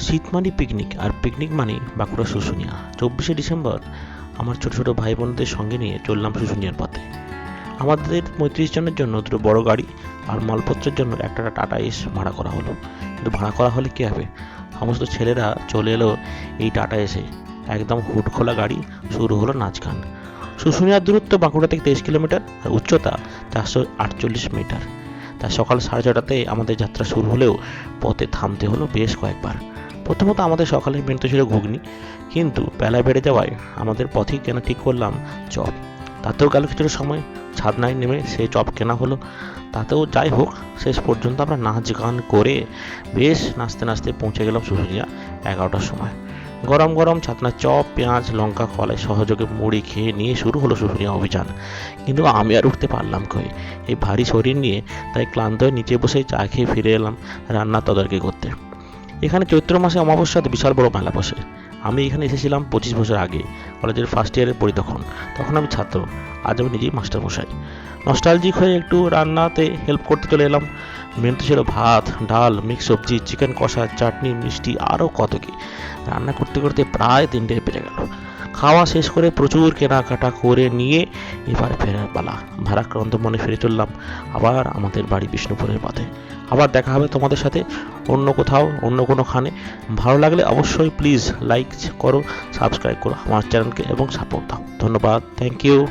শীত মানে পিকনিক আর পিকনিক মানে বাঁকুড়া শুশুনিয়া। চব্বিশে ডিসেম্বর আমার ছোট ছোট ভাই বোনদের সঙ্গে নিয়ে চললাম শুশুনিয়ার পথে। আমাদের পঁয়ত্রিশ জনের জন্য দুটো বড় গাড়ি আর মালপত্রের জন্য একটা টাটা এস ভাড়া করা হলো। কিন্তু ভাড়া করা হলে কী হবে? সমস্ত ছেলেরা চলে এলো এই টাটা এসে একদম হুড খোলা গাড়ি, শুরু হলো নাচ গান। শুশুনিয়ার দূরত্ব বাঁকুড়া থেকে তেইশ কিলোমিটার, আর উচ্চতা চারশো আটচল্লিশ মিটার। তা সকাল সাড়ে ছটাতে আমাদের যাত্রা শুরু হলেও পথে থামতে হলো বেশ কয়েকবার। প্রথমত আমাদের সকালের তো ছিল ঘুগনি, কিন্তু বেলা বেড়ে যাওয়ায় আমাদের পথেই কেনা ঠিক করলাম চপ। তাতেও গেল কিছুটা সময় ছাদনায় নেমে সেই চপ কেনা হলো। তাতেও যাই হোক, শেষ পর্যন্ত আমরা নাচ গান করে বেশ নাচতে নাচতে পৌঁছে গেলাম শুশুনিয়া এগারোটার সময়। গরম গরম ছাতনা চপ, পেঁয়াজ, লঙ্কা, কলাই সহযোগে মুড়ি খেয়ে নিয়ে শুরু হলো শুশুনিয়া অভিযান। কিন্তু আমি আর উঠতে পারলাম কই? এই ভারী শরীর নিয়ে তাই ক্লান্ত হয়ে নিচে বসে চা খেয়ে ফিরে এলাম রান্না তদারকি করতে। এখানে চৈত্র মাসে অমাবস্যাতে বিশাল বড় মেলা বসে। আমি এখানে এসেছিলাম পঁচিশ বছর আগে, কলেজের ফার্স্ট ইয়ারের পড়ি তখন তখন আমি ছাত্র, আজ আমি নিজেই মাস্টার মশাই। নস্টালজিক হয়ে একটু রান্নাতে হেল্প করতে চলে এলাম। মেনুতে ছিল ভাত, ডাল মিক্স সবজি চিকেন কষা, চাটনি, মিষ্টি আরও কত কি। রান্না করতে করতে প্রায় তিনটে বেজে গেল। খাওয়া শেষ করে প্রচুর কেনাকাটা করে নিয়ে এবার ফেরার পালা। ভারাক্রান্ত মনে ফিরে চললাম আবার আমাদের বাড়ি বিষ্ণুপুরের পথে। আবার দেখা হবে তোমাদের সাথে অন্য কোথাও, অন্য কোনো খানে। ভালো লাগলে অবশ্যই প্লিজ লাইক করো সাবস্ক্রাইব করো আমার চ্যানেলকে এবং সাপোর্ট দাও। ধন্যবাদ থ্যাংক ইউ